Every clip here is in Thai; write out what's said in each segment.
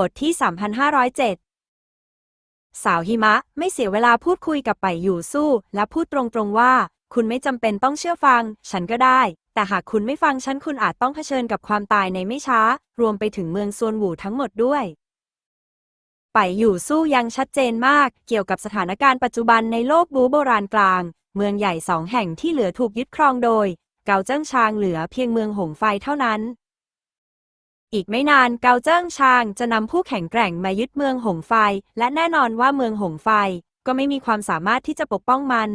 บทที่ 3507 สาวหิมะไม่เสียเวลาพูดคุยกับไปอยู่สู้ และพูดตรงๆว่า คุณไม่จำเป็นต้องเชื่อฟัง ฉันก็ได้ แต่หากคุณไม่ฟังฉันคุณอาจต้องเผชิญกับความตายในไม่ช้า รวมไปถึงเมืองซวนหวูทั้งหมดด้วย ไปอยู่สู้ยังชัดเจนมาก เกี่ยวกับสถานการณ์ปัจจุบันในโลกบูโบราณกลาง เมืองใหญ่สองแห่งที่เหลือถูกยึดครองโดย เกาเจิ้งชางเหลือเพียงเมืองหงไฟเท่านั้น อีกไม่นานเกาเจิ้งชางจะนำผู้แข็งแกร่งมายึดเมืองหงไฟ และแน่นอนว่าเมืองหงไฟก็ไม่มีความสามารถที่จะปกป้องมัน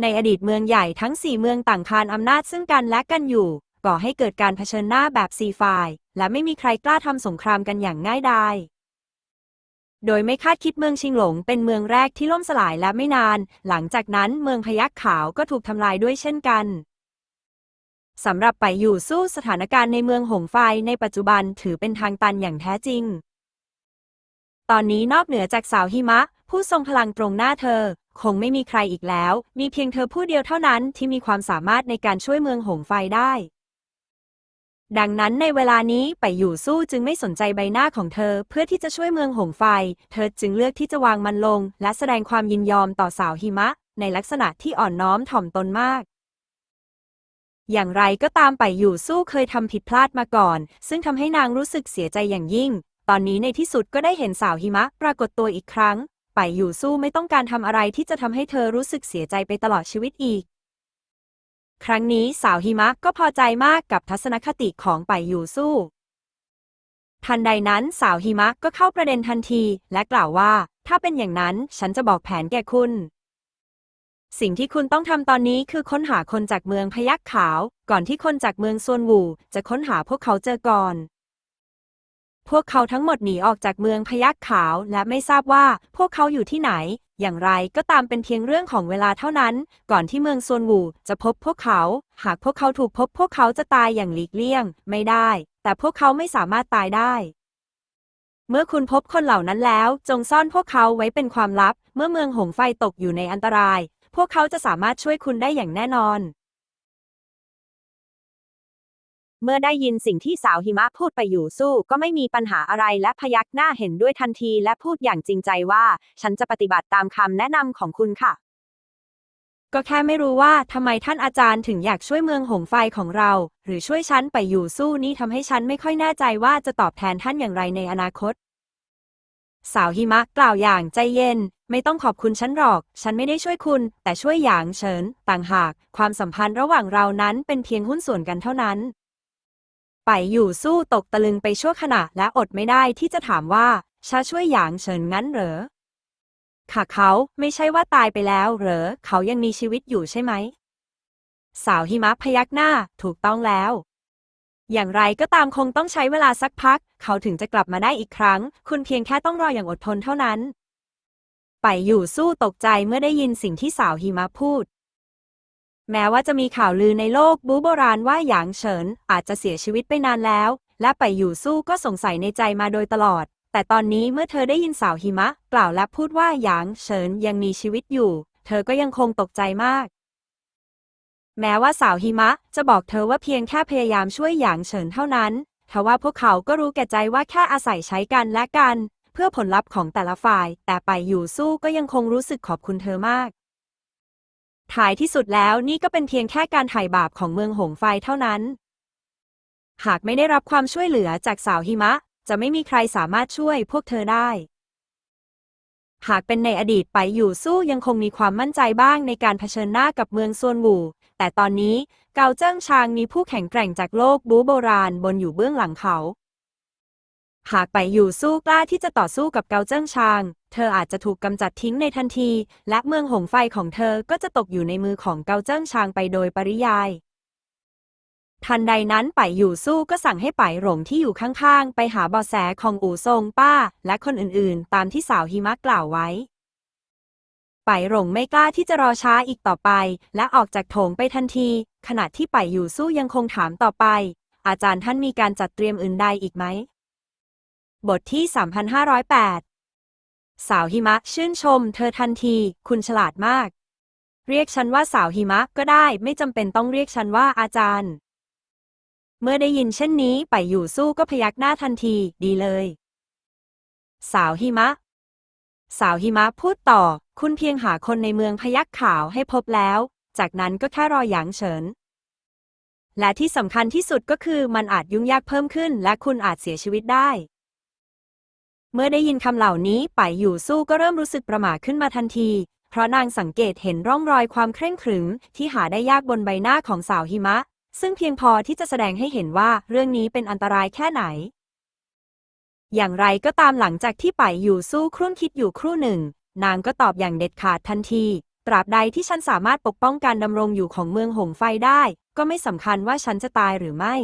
ในอดีตเมืองใหญ่ทั้งสี่เมืองต่างคานอำนาจซึ่งกันและกันอยู่ก่อให้เกิดการเผชิญหน้าแบบซีฝ่ายและไม่มีใครกล้าทำสงครามกันอย่างง่ายดายโดยไม่คาดคิดเมืองชิงหลงเป็นเมืองแรกที่ล่มสลายและไม่นาน หลังจากนั้นเมืองพยัคฆ์ขาวก็ถูกทำลายด้วยเช่นกัน สำหรับไปอยู่สู้สถานการณ์ในเมืองหงไฟในปัจจุบันถือเป็นทางตันอย่างแท้จริง ตอนนี้นอกเหนือจากสาวหิมะ ผู้ทรงพลังตรงหน้าเธอ คงไม่มีใครอีกแล้ว มีเพียงเธอผู้เดียวเท่านั้นที่มีความสามารถในการช่วยเมืองหงไฟได้ ดังนั้นในเวลานี้ไปอยู่สู้จึงไม่สนใจใบหน้าของเธอเพื่อที่จะช่วยเมืองหงไฟ เธอจึงเลือกที่จะวางมันลง และแสดงความยินยอมต่อสาวหิมะ ในลักษณะที่อ่อนน้อมถ่อมตนมาก อย่างไรก็ตามไปอยู่สู้เคยทำผิดพลาดมาก่อน ซึ่งทำให้นางรู้สึกเสียใจอย่างยิ่ง ตอนนี้ในที่สุดก็ได้เห็นสาวหิมะปรากฏตัวอีกครั้ง ไปอยู่สู้ไม่ต้องการทำอะไรที่จะทำให้เธอรู้สึกเสียใจไปตลอดชีวิตอีก ครั้งนี้สาวหิมะก็พอใจมากกับทัศนคติของไปอยู่สู้ ทันใดนั้นสาวหิมะก็เข้าประเด็นทันที และกล่าวว่า ถ้าเป็นอย่างนั้นฉันจะบอกแผนแก่คุณ สิ่งที่คุณต้องทำตอนนี้คือค้นหาคนจากเมืองพยัคฆ์ขาว ก่อนที่คนจากเมืองซวนวูจะค้นหาพวกเขาเจอก่อน พวกเขาทั้งหมดหนีออกจากเมืองพยัคฆ์ขาวและไม่ทราบว่าพวกเขาอยู่ที่ไหน อย่างไรก็ตามเป็นเพียงเรื่องของเวลาเท่านั้น ก่อนที่เมืองซวนวูจะพบพวกเขา หากพวกเขาถูกพบพวกเขาจะตายอย่างหลีกเลี่ยง ไม่ได้ แต่พวกเขาไม่สามารถตายได้เมื่อคุณพบคนเหล่านั้นแล้ว จงซ่อนพวกเขาไว้เป็นความลับ เมื่อเมืองหงไฟตกอยู่ในอันตราย พวกเขาจะสามารถช่วยคุณได้อย่างแน่นอน เมื่อได้ยินสิ่งที่สาวหิมะพูดไปอยู่สู้ ก็ไม่มีปัญหาอะไรและพยักหน้าเห็นด้วยทันทีและพูดอย่างจริงใจว่า ฉันจะปฏิบัติตามคำแนะนำของคุณค่ะ ก็แค่ไม่รู้ว่าทำไมท่านอาจารย์ถึงอยากช่วยเมืองหงไฟของเรา หรือช่วยฉันไปอยู่สู้นี่ทำให้ฉันไม่ค่อยแน่ใจว่าจะตอบแทนท่านอย่างไรในอนาคต สาวหิมะกล่าวอย่างใจเย็น ไม่ต้องขอบคุณฉันหรอก ฉันไม่ได้ช่วยคุณ แต่ช่วยหยางเฉิน ต่างหาก ความสัมพันธ์ระหว่างเรานั้นเป็นเพียงหุ้นส่วนกันเท่านั้น ไปอยู่สู้ตกตะลึงไปชั่วขณะและอดไม่ได้ที่จะถามว่าชาช่วยหยางเฉินงั้นเหรอค่ะเขาไม่ใช่ว่าตายไปแล้วเหรอ เขายังมีชีวิตอยู่ใช่ไหม สาวหิมะพยักหน้าถูกต้องแล้ว อย่างไรก็ตามคงต้องใช้เวลาสักพัก เขาถึงจะกลับมาได้อีกครั้ง คุณเพียงแค่ต้องรออย่างอดทนเท่านั้น ไปอยู่สู้ตกใจเมื่อได้ยินสิ่งที่สาวหิมะพูด แม้ว่าจะมีข่าวลือในโลกบูโบราณว่าหยางเฉินอาจจะเสียชีวิตไปนานแล้ว และไปอยู่สู้ก็สงสัยในใจมาโดยตลอด แต่ตอนนี้เมื่อเธอได้ยินสาวหิมะ กล่าวและพูดว่าหยางเฉินยังมีชีวิตอยู่ เธอก็ยังคงตกใจมาก แม้ว่าสาวหิมะจะบอกเธอว่าเพียงแค่พยายามช่วยหยางเฉินเท่านั้นทว่าพวกเขาก็รู้แก่ใจว่าแค่อาศัยใช้กันและกัน เพื่อผลลัพธ์ของแต่ละฝ่าย แต่ไปอยู่สู้ก็ยังคงรู้สึกขอบคุณเธอมากท้ายที่สุดแล้วนี่ก็เป็นเพียงแค่การถ่ายบาปของเมืองหงไฟเท่านั้น หากไม่ได้รับความช่วยเหลือจากสาวหิมะ จะไม่มีใครสามารถช่วยพวกเธอได้ หากเป็นในอดีตไปอยู่สู้ยังคงมีความมั่นใจบ้างในการเผชิญหน้ากับเมืองซวนหวูแต่ตอนนี้เกาเจิ้งชางมีผู้แข็งแกร่งจากโลกบูโบราณบนอยู่เบื้องหลังเขา หากไปอยู่สู้กล้าที่จะต่อสู้กับเกาเจิ้งชาง เธออาจจะถูกกำจัดทิ้งในทันที และเมืองหงไฟของเธอก็จะตกอยู่ในมือของเกาเจิ้งชางไปโดยปริยาย ทันใดนั้นไปอยู่สู้ก็สั่งให้ไปหลงที่อยู่ข้างๆ ไปหาเบาะแสของอู่ซงป้า และคนอื่นๆ ตามที่สาวหิมะกล่าวไว้ไปหลงไม่กล้าที่จะรอช้าอีกต่อไป และออกจากโถงไปทันที ขณะที่ไปอยู่สู้ยังคงถามต่อไป อาจารย์ท่านมีการจัดเตรียมอื่นใดอีกไหม บทที่ 3508 สาวหิมะชื่นชม เธอทันที คุณฉลาดมาก เรียกฉันว่าสาวหิมะก็ได้ ไม่จำเป็นต้องเรียกฉันว่าอาจารย์ เมื่อได้ยินเช่นนี้ไปอยู่สู้ก็พยักหน้าทันทีดีเลย สาวหิมะ สาวหิมะพูดต่อ คุณเพียงหาคนในเมืองพยักขาวให้พบแล้ว จากนั้นก็แค่รอหยางเฉิน และที่สำคัญที่สุดก็คือมันอาจยุ่งยากเพิ่มขึ้น และคุณอาจเสียชีวิตได้ เมื่อได้ยินคำเหล่านี้ไปอยู่สู้ก็เริ่มรู้สึกประหม่าขึ้นมาทันทีเพราะนางสังเกตเห็นร่องรอยความเคร่งขรึมที่หาได้ยากบนใบหน้าของสาวหิมะ ซึ่งเพียงพอที่จะแสดงให้เห็นว่าเรื่องนี้เป็นอันตรายแค่ไหน อย่างไรก็ตามหลังจากที่ไปอยู่สู้ครุ่นคิดอยู่ครู่หนึ่ง นางก็ตอบอย่างเด็ดขาดทันที ตราบใดที่ฉันสามารถปกป้องการดำรงอยู่ของเมืองหงไฟได้ ก็ไม่สำคัญว่าฉันจะตายหรือไม่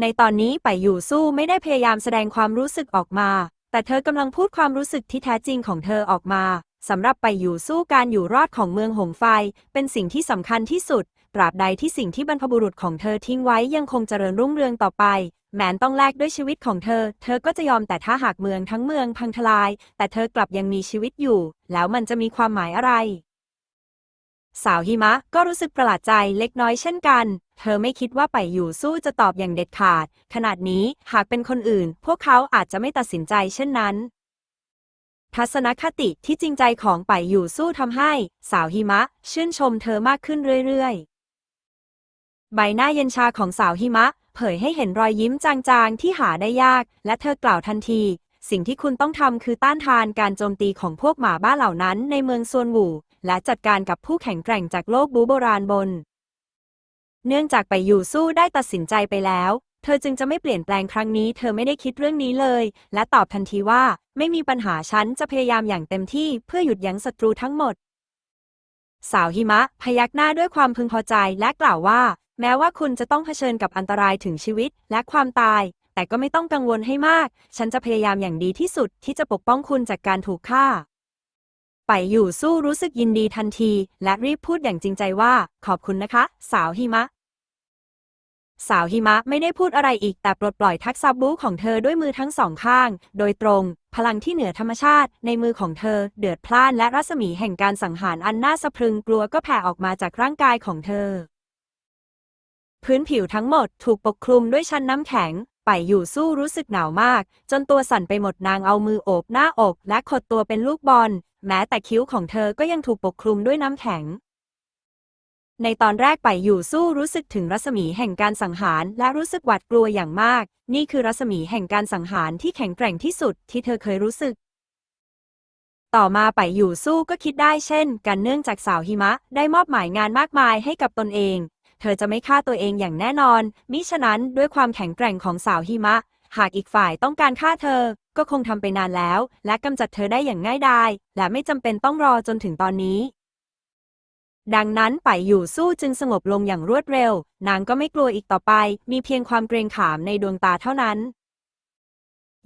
ในตอนนี้ไปอยู่สู้ไม่ได้พยายามแสดงความรู้สึกออกมา แต่เธอกำลังพูดความรู้สึกที่แท้จริงของเธอออกมาสำหรับไปอยู่สู้การอยู่รอดของเมืองหงไฟ เป็นสิ่งที่สำคัญที่สุด ตราบใดที่สิ่งที่บรรพบุรุษของเธอทิ้งไว้ยังคงเจริญรุ่งเรืองต่อไป แม้นต้องแลกด้วยชีวิตของเธอ เธอก็จะยอมแต่ถ้าหากเมืองทั้งเมืองพังทลาย แต่เธอกลับยังมีชีวิตอยู่ แล้วมันจะมีความหมายอะไร สาวหิมะก็รู้สึกประหลาดใจเล็กน้อยเช่นกัน เธอไม่คิดว่าไปอยู่สู้จะตอบอย่างเด็ดขาด ขนาดนี้หากเป็นคนอื่น พวกเขาอาจจะไม่ตัดสินใจเช่นนั้นทัศนคติที่จริงใจของไปอยู่สู้ทำให้ สาวหิมะ ชื่นชมเธอมากขึ้นเรื่อยๆ ใบหน้าเย็นชาของสาวหิมะ เผยให้เห็นรอยยิ้มจางๆ ที่หาได้ยาก และเธอกล่าวทันที สิ่งที่คุณต้องทำคือต้านทานการโจมตีของพวกหมาบ้าเหล่านั้นในเมืองซวนหูและจัดการกับผู้แข็งแกร่งจากโลกบูโบราณบน เนื่องจากไปอยู่สู้ได้ตัดสินใจไปแล้ว เธอจึงจะไม่เปลี่ยนแปลงครั้งนี้ เธอไม่ได้คิดเรื่องนี้เลย และตอบทันทีว่า ไม่มีปัญหาฉันจะพยายามอย่างเต็มที่เพื่อหยุดยั้งศัตรูทั้งหมดสาวหิมะ พยักหน้าด้วยความพึงพอใจและกล่าวว่า แม้ว่าคุณจะต้องเผชิญกับอันตรายถึงชีวิตและความตาย แต่ก็ไม่ต้องกังวลให้มาก ฉันจะพยายามอย่างดีที่สุดที่จะปกป้องคุณจากการถูกฆ่า ไปอยู่สู้รู้สึกยินดีทันที และรีบพูดอย่างจริงใจว่า ขอบคุณนะคะ สาวหิมะ สาวหิมะไม่ได้พูดอะไรอีกแต่ปลดปล่อยทักษะบูของเธอด้วยมือทั้งสองข้าง โดยตรง พลังที่เหนือธรรมชาติ ในมือของเธอ เดือดพล่านและรัศมีแห่งการสังหารอันน่าสะพรึงกลัวก็แผ่ออกมาจากร่างกายของเธอ พื้นผิวทั้งหมดถูกปกคลุมด้วยชั้นน้ำแข็ง ไปอยู่สู้รู้สึกหนาวมาก จนตัวสั่นไปหมดนางเอามือโอบหน้าอก และขดตัวเป็นลูกบอล แม้แต่คิ้วของเธอก็ยังถูกปกคลุมด้วยน้ำแข็ง ในตอนแรกไปอยู่สู้รู้สึกถึงรัศมีแห่งการสังหาร และรู้สึกหวาดกลัวอย่างมาก นี่คือรัศมีแห่งการสังหารที่แข็งแกร่งที่สุดที่เธอเคยรู้สึกต่อมาไปอยู่สู้ก็คิดได้เช่น กันเนื่องจากสาวหิมะ ได้มอบหมายงานมากมายให้กับตนเอง เธอจะไม่ฆ่าตัวเองอย่างแน่นอน มิฉะนั้นด้วยความแข็งแกร่งของสาวหิมะ หากอีกฝ่ายต้องการฆ่าเธอ ก็คงทำไปนานแล้ว และกำจัดเธอได้อย่างง่ายดาย และไม่จำเป็นต้องรอจนถึงตอนนี้ ดังนั้นไปอยู่สู้จึงสงบลงอย่างรวดเร็ว นางก็ไม่กลัวอีกต่อไป มีเพียงความเกรงขามในดวงตาเท่านั้น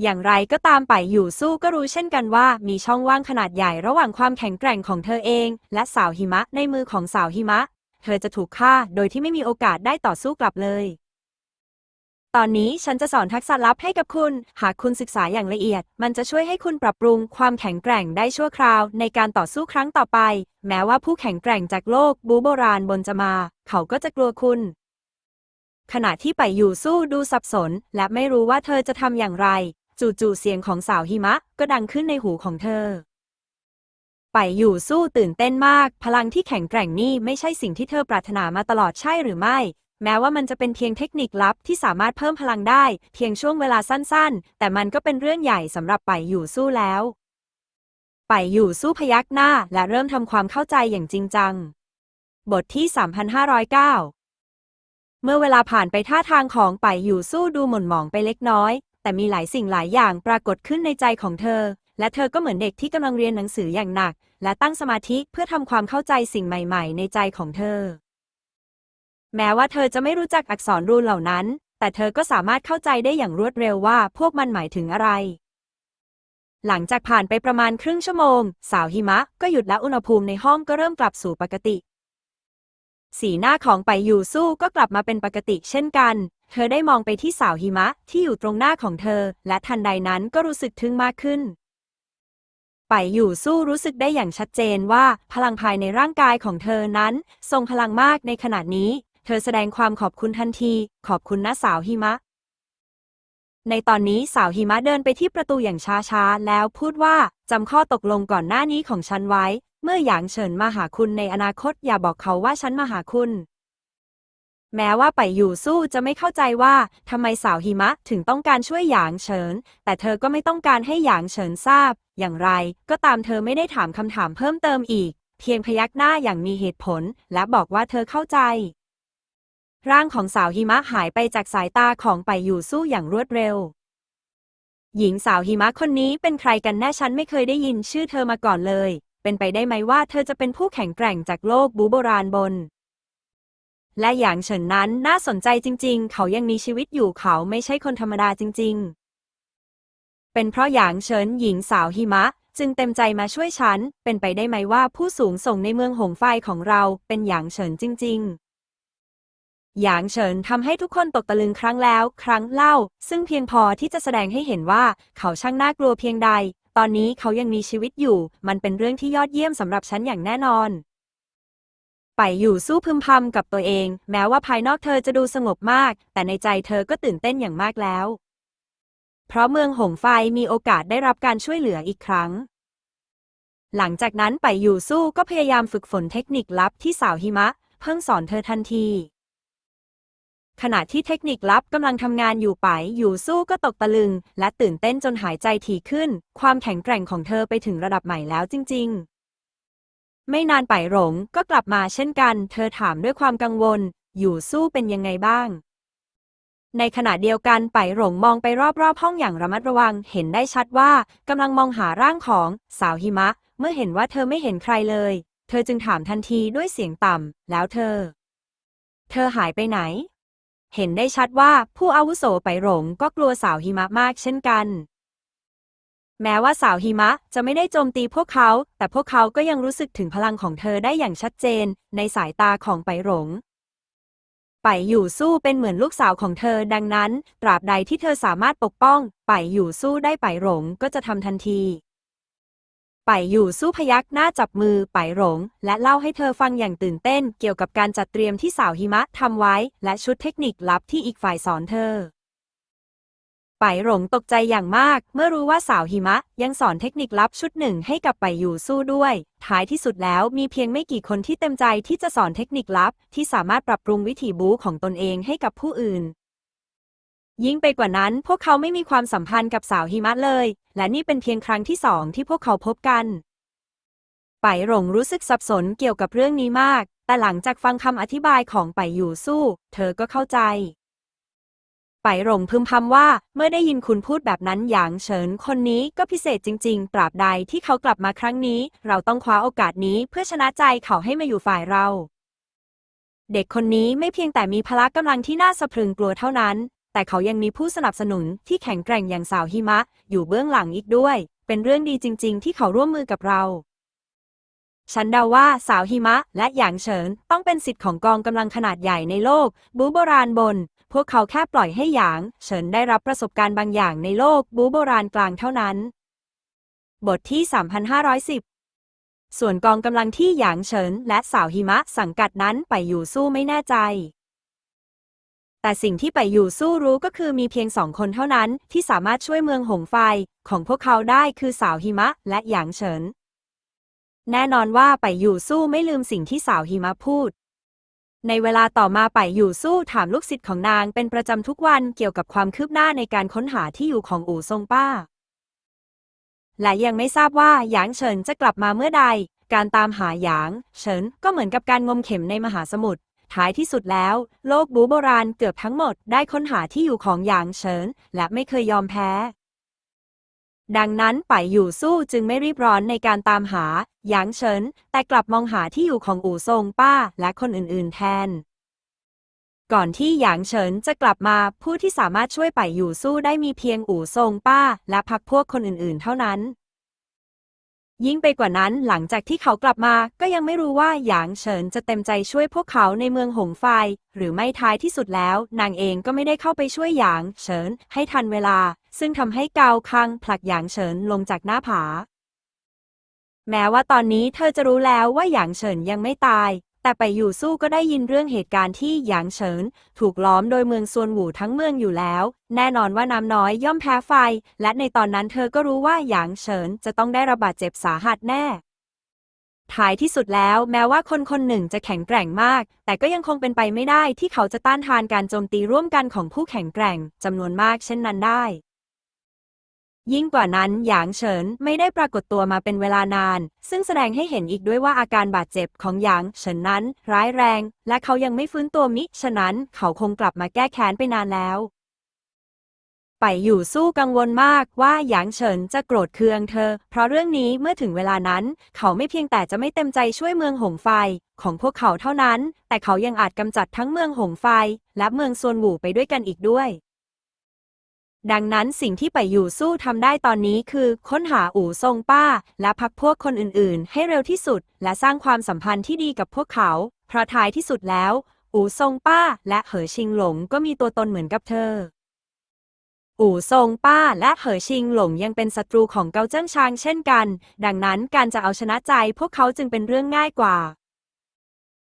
อย่างไรก็ตามไปอยู่สู้ก็รู้เช่นกันว่า มีช่องว่างขนาดใหญ่ระหว่างความแข็งแกร่งของเธอเอง และสาวหิมะในมือของสาวหิมะ เธอจะถูกฆ่าโดยที่ไม่มีโอกาสได้ต่อสู้กลับเลย ตอนนี้ฉันจะสอนทักษะลับให้กับคุณ หากคุณศึกษาอย่างละเอียด มันจะช่วยให้คุณปรับปรุงความแข็งแกร่งได้ชั่วคราว ในการต่อสู้ครั้งต่อไป แม้ว่าผู้แข็งแกร่งจากโลกบูโบราณบนจะมา เขาก็จะกลัวคุณขณะที่ไปอยู่สู้ดูสับสน และไม่รู้ว่าเธอจะทำอย่างไร จู่ๆเสียงของสาวหิมะก็ดังขึ้นในหูของเธอ ไปอยู่สู้ตื่นเต้นมาก พลังที่แข็งแกร่งนี่ไม่ใช่สิ่งที่เธอปรารถนามาตลอดใช่หรือไม่ แม้ว่ามันจะเป็นเพียงเทคนิคลับที่สามารถเพิ่มพลังได้ เพียงช่วงเวลาสั้นๆ แต่มันก็เป็นเรื่องใหญ่สำหรับไปอยู่สู้แล้ว ไปอยู่สู้พยักหน้า และเริ่มทำความเข้าใจอย่างจริงจัง บทที่ 3509 เมื่อเวลาผ่านไปท่าทางของไปอยู่สู้ดูหม่นหมองไปเล็กน้อยแต่มีหลายสิ่งหลายอย่างปรากฏขึ้นในใจของเธอ และเธอก็เหมือนเด็กที่กำลังเรียนหนังสืออย่างหนัก และตั้งสมาธิเพื่อทำความเข้าใจสิ่งใหม่ๆ ในใจของเธอ แม้ว่าเธอจะไม่รู้จักอักษรรูนเหล่านั้น แต่เธอก็สามารถเข้าใจได้อย่างรวดเร็วว่าพวกมันหมายถึงอะไร หลังจากผ่านไปประมาณครึ่งชั่วโมง สาวหิมะก็หยุดและอุณหภูมิในห้องก็เริ่มกลับสู่ปกติ สีหน้าของไปอยู่สู้ก็กลับมาเป็นปกติเช่นกันเธอได้มองไปที่สาวหิมะที่อยู่ตรงหน้าของเธอ และทันใดนั้นก็รู้สึกทึ่งมากขึ้น ไปอยู่สู้รู้สึกได้อย่างชัดเจนว่า พลังภายในร่างกายของเธอนั้น ทรงพลังมากในขณะนี้ เธอแสดงความขอบคุณทันที ขอบคุณนะสาวหิมะ ในตอนนี้สาวหิมะเดินไปที่ประตูอย่างช้าๆ แล้วพูดว่าจำข้อตกลงก่อนหน้านี้ของฉันไว้ เมื่อหยางเฉินมาหาคุณในอนาคตอย่าบอกเขาว่าฉันมาหาคุณ แม้ว่าไปอยู่สู้จะไม่เข้าใจว่าทำไมสาวหิมะถึงต้องการช่วยหยางเฉิน แต่เธอก็ไม่ต้องการให้หยางเฉินทราบ อย่างไรก็ตามเธอไม่ได้ถามคำถามเพิ่มเติมอีก เพียงพยักหน้าอย่างมีเหตุผล และบอกว่าเธอเข้าใจ ร่างของสาวหิมะหายไปจากสายตาของไปอยู่สู้อย่างรวดเร็ว หญิงสาวหิมะคนนี้เป็นใครกันแน่ฉันไม่เคยได้ยินชื่อเธอมาก่อนเลย เป็นไปได้ไหมว่าเธอจะเป็นผู้แข็งแกร่งจากโลกบูโบราณบน และอย่างเฉินนั้นน่าสนใจจริง ๆ เขายังมีชีวิตอยู่เขาไม่ใช่คนธรรมดาจริง ๆ เป็นเพราะอย่างเฉินหญิงสาวหิมะ จึงเต็มใจมาช่วยฉัน เป็นไปได้ไหมว่าผู้สูงส่งในเมืองหงไฟของเราเป็นอย่างเฉินจริง ๆหยางเฉินทำให้ทุกคนตกตะลึงครั้งแล้ว ครั้งเล่า ซึ่งเพียงพอที่จะแสดงให้เห็นว่าเขาช่างน่ากลัวเพียงใด ตอนนี้เขายังมีชีวิตอยู่ มันเป็นเรื่องที่ยอดเยี่ยมสำหรับฉันอย่างแน่นอน ไปอยู่สู้พึมพำกับตัวเอง แม้ว่าภายนอกเธอจะดูสงบมาก แต่ในใจเธอก็ตื่นเต้นอย่างมากแล้ว เพราะเมืองหงไฟมีโอกาสได้รับการช่วยเหลืออีกครั้ง หลังจากนั้นไปอยู่สู้ก็พยายามฝึกฝนเทคนิคลับที่สาวหิมะ เพิ่งสอนเธอทันที ขณะที่เทคนิคลับกำลังทำงานอยู่ไปอยู่สู้ก็ตกตะลึง และตื่นเต้นจนหายใจถี่ขึ้น ความแข็งแกร่งของเธอไปถึงระดับใหม่แล้วจริง ๆ ไม่นานไปหลงก็กลับมาเช่นกัน เธอถามด้วยความกังวล อยู่สู้เป็นยังไงบ้าง ในขณะเดียวกันไปหลงมองไปรอบๆห้องอย่างระมัดระวัง เห็นได้ชัดว่ากำลังมองหาร่างของสาวหิมะ เมื่อเห็นว่าเธอไม่เห็นใครเลย เธอจึงถามทันทีด้วยเสียงต่ำแล้วเธอ เธอหายไปไหน เห็นได้ชัดว่าผู้อาวุโสไปหลงก็กลัวสาวหิมะมากเช่นกัน แม้ว่าสาวหิมะจะไม่ได้โจมตีพวกเขา แต่พวกเขาก็ยังรู้สึกถึงพลังของเธอได้อย่างชัดเจน ในสายตาของไปหลงไปอยู่สู้เป็นเหมือนลูกสาวของเธอ ดังนั้น ตราบใดที่เธอสามารถปกป้อง ไปอยู่สู้ได้ไปหลงก็จะทำทันที ไปอยู่สู้พยักหน้าจับมือไปหลงและเล่าให้เธอฟังอย่างตื่นเต้น เกี่ยวกับการจัดเตรียมที่สาวหิมะทำไว้ และชุดเทคนิคลับที่อีกฝ่ายสอนเธอ ไปหลงตกใจอย่างมาก เมื่อรู้ว่าสาวหิมะ ยังสอนเทคนิคลับชุดหนึ่งให้กับไปอยู่สู้ด้วย ท้ายที่สุดแล้วมีเพียงไม่กี่คนที่เต็มใจที่จะสอนเทคนิคลับ ที่สามารถปรับปรุงวิถีบู๊ของตนเองให้กับผู้อื่น ยิ่งไปกว่านั้น พวกเขาไม่มีความสัมพันธ์กับสาวหิมะเลย และนี่เป็นเพียงครั้งที่สองที่พวกเขาพบกันไปหลงรู้สึกสับสนเกี่ยวกับเรื่องนี้มาก แต่หลังจากฟังคำอธิบายของไปอยู่สู้ เธอก็เข้าใจ ไปหลงพึมพำว่าเมื่อได้ยินคุณพูดแบบนั้นอย่างเฉินคนนี้ก็พิเศษจริงๆตราบใดที่เขากลับมาครั้งนี้ เราต้องคว้าโอกาสนี้เพื่อชนะใจเขาให้มาอยู่ฝ่ายเรา เด็กคนนี้ไม่เพียงแต่มีพละกำลังที่น่าสะพรึงกลัวเท่านั้น แต่เขายังมีผู้สนับสนุนที่แข็งแกร่งอย่างสาวหิมะ อยู่เบื้องหลังอีกด้วย เป็นเรื่องดีจริง ๆ ที่เขาร่วมมือกับเราฉันเดาว่าสาวหิมะและหยางเฉินต้องเป็นสิทธิ์ของกองกำลังขนาดใหญ่ในโลก บูโบราณบน พวกเขาแค่ปล่อยให้หยาง เฉินได้รับประสบการณ์บางอย่างในโลกบูโบราณกลางเท่านั้น บทที่ 3510 ส่วนกองกำลังที่หยางเฉินและสาวหิมะสังกัดนั้นไปอยู่สู้ไม่แน่ใจ แต่สิ่งที่ไปอยู่สู้รู้ก็คือมีเพียงสองคนเท่านั้นที่สามารถช่วยเมืองหงไฟของพวกเขาได้คือสาวหิมะและหยางเฉินแน่นอนว่าไปอยู่สู้ไม่ลืมสิ่งที่สาวหิมะพูด ในเวลาต่อมาไปอยู่สู้ถามลูกศิษย์ของนางเป็นประจำทุกวันเกี่ยวกับความคืบหน้าในการค้นหาที่อยู่ของอู่ทรงป้า และยังไม่ทราบว่าหยางเฉินจะกลับมาเมื่อใด การตามหาหยาง เฉินก็เหมือนกับการงมเข็มในมหาสมุทรท้ายที่สุดแล้ว โลกบูโบราณเกือบทั้งหมดได้ค้นหาที่อยู่ของหยางเฉิน และไม่เคยยอมแพ้ ดังนั้นไปอยู่สู้จึงไม่รีบร้อนในการตามหาหยางเฉิน แต่กลับมองหาที่อยู่ของอู่ซงป้าและคนอื่นๆ แทน ก่อนที่หยางเฉินจะกลับมาผู้ที่สามารถช่วยไปอยู่สู้ได้มีเพียงอู่ซงป้า และพักพวกคนอื่นๆ เท่านั้น ยิ่งไปกว่านั้นหลังจากที่เขากลับมาก็ยังไม่รู้ว่าหยางเฉินจะเต็มใจช่วยพวกเขาในเมืองหงไฟ หรือไม่ท้ายที่สุดแล้ว นางเองก็ไม่ได้เข้าไปช่วยหยางเฉินให้ทันเวลา ซึ่งทำให้เกาคังผลักหยางเฉินลงจากหน้าผา แม้ว่าตอนนี้เธอจะรู้แล้วว่าหยางเฉินยังไม่ตาย แต่ไปอยู่สู้ก็ได้ยินเรื่องเหตุการณ์ที่หยางเฉิน ถูกล้อมโดยเมืองซวนหวูทั้งเมืองอยู่แล้ว แน่นอนว่าน้ำน้อยย่อมแพ้ไฟ และในตอนนั้นเธอก็รู้ว่าหยางเฉินจะต้องได้ระบาดเจ็บสาหัสแน่ท้ายที่สุดแล้วแม้ว่าคนคนหนึ่งจะแข็งแกร่งมาก แต่ก็ยังคงเป็นไปไม่ได้ที่เขาจะต้านทานการโจมตีร่วมกันของผู้แข็งแกร่งจำนวนมากเช่นนั้นได้ ยิ่งกว่านั้นหยางเฉินไม่ได้ปรากฏตัวมาเป็นเวลานาน ซึ่งแสดงให้เห็นอีกด้วยว่าอาการบาดเจ็บของหยางเฉินนั้น ร้ายแรง และเขายังไม่ฟื้นตัวมิ ฉะนั้นเขาคงกลับมาแก้แค้นไปนานแล้ว ไปอยู่สู้กังวลมากว่าหยางเฉินจะโกรธเคืองเธอ เพราะเรื่องนี้เมื่อถึงเวลานั้น เขาไม่เพียงแต่จะไม่เต็มใจช่วยเมืองหงไฟของพวกเขาเท่านั้น แต่เขายังอาจกำจัดทั้งเมืองหงไฟ และเมืองซวนหวูไปด้วยกันอีกด้วย ดังนั้นสิ่งที่ไปอยู่สู้ทำได้ตอนนี้คือ ค้นหาอู่ซงป้า และพักพวกคนอื่นๆ ให้เร็วที่สุด และสร้างความสัมพันธ์ที่ดีกับพวกเขา เพราะท้ายที่สุดแล้ว อู่ซงป้า และเหอชิงหลงก็มีตัวตนเหมือนกับเธอ อู่ซงป้าและเหอชิงหลงยังเป็นศัตรูของเกาเจิ้งชางเช่นกัน ดังนั้นการจะเอาชนะใจพวกเขาจึงเป็นเรื่องง่ายกว่า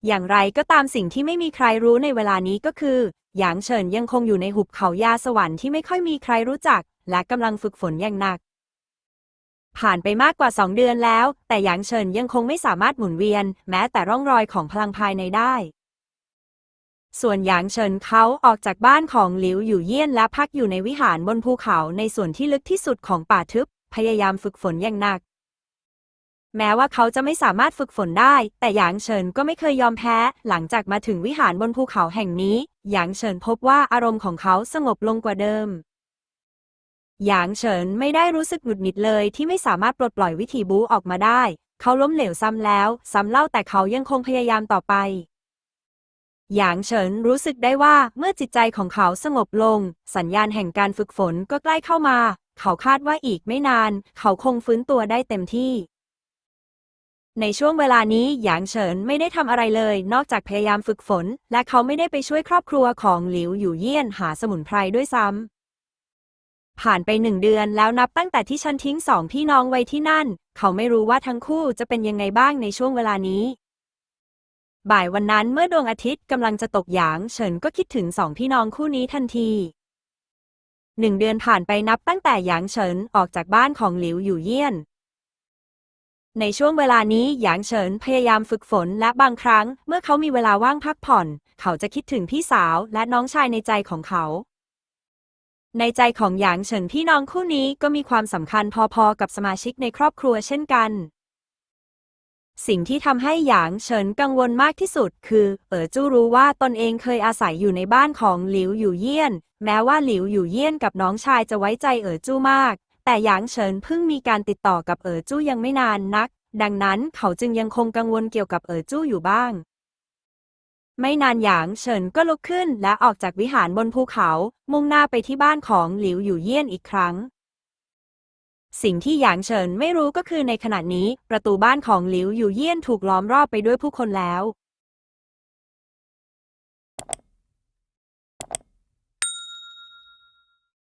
อย่างไรก็ตามสิ่งที่ไม่มีใครรู้ในเวลานี้ก็คือ หยางเฉินยังคงอยู่ในหุบเขายาสวรรค์ที่ไม่ค่อยมีใครรู้จัก และกำลังฝึกฝนอย่างหนัก ผ่านไปมากกว่าสองเดือนแล้ว แต่หยางเฉินยังคงไม่สามารถหมุนเวียน แม้แต่ร่องรอยของพลังภายในได้ ส่วนหยางเฉินเขาออกจากบ้านของหลิวอยู่เยี่ยนและพักอยู่ในวิหารบนภูเขาในส่วนที่ลึกที่สุดของป่าทึบ พยายามฝึกฝนอย่างหนัก แม้ว่าเขาจะไม่สามารถฝึกฝนได้ แต่หยางเฉินก็ไม่เคยยอมแพ้ หลังจากมาถึงวิหารบนภูเขาแห่งนี้ หยางเฉินพบว่าอารมณ์ของเขาสงบลงกว่าเดิม หยางเฉินไม่ได้รู้สึกหงุดหงิดเลยที่ไม่สามารถปลดปล่อยวิธีบูออกมาได้ เขาล้มเหลวซ้ำแล้ว ซ้ำเล่าแต่เขายังคงพยายามต่อไป หยางเฉินรู้สึกได้ว่าเมื่อจิตใจของเขาสงบลง สัญญาณแห่งการฝึกฝนก็ใกล้เข้ามา เขาคาดว่าอีกไม่นาน เขาคงฟื้นตัวได้เต็มที่ ในช่วงเวลานี้หยางเฉินไม่ได้ทำอะไรเลย นอกจากพยายามฝึกฝน และเขาไม่ได้ไปช่วยครอบครัวของหลิวอยู่เยี่ยนหาสมุนไพรด้วยซ้ำผ่านไปหนึ่งเดือนแล้วนับตั้งแต่ที่ฉันทิ้งสองพี่น้องไว้ที่นั่น เขาไม่รู้ว่าทั้งคู่จะเป็นยังไงบ้างในช่วงเวลานี้ บ่ายวันนั้นเมื่อดวงอาทิตย์กำลังจะตกหยางเฉินก็คิดถึงสองพี่น้องคู่นี้ทันทีหนึ่งเดือนผ่านไปนับตั้งแต่หยางเฉินออกจากบ้านของหลิวอยู่เยี่ยน ในช่วงเวลานี้หยางเฉินพยายามฝึกฝนและบางครั้ง เมื่อเขามีเวลาว่างพักผ่อน เขาจะคิดถึงพี่สาวและน้องชายในใจของเขา ในใจของหยางเฉินพี่น้องคู่นี้ก็มีความสำคัญพอๆ กับสมาชิกในครอบครัวเช่นกัน สิ่งที่ทำให้หยางเฉินกังวลมากที่สุด คือเอ๋อจู้รู้ว่าตนเองเคยอาศัยอยู่ในบ้านของหลิวอยู่เยี่ยน แม้ว่าหลิวอยู่เยี่ยนกับน้องชายจะไว้ใจเอ๋อจู้มาก แต่หยางเฉินเพิ่งมีการติดต่อกับเอ๋อจู้ยังไม่นานนัก ดังนั้นเขาจึงยังคงกังวลเกี่ยวกับเอ๋อจู้อยู่บ้าง ไม่นานหยางเฉินก็ลุกขึ้นและออกจากวิหารบนภูเขา มุ่งหน้าไปที่บ้านของหลิวอยู่เยี่ยนอีกครั้ง สิ่งที่หยางเฉินไม่รู้ก็คือในขณะนี้ ประตูบ้านของหลิวอยู่เยี่ยนถูกล้อมรอบไปด้วยผู้คนแล้ว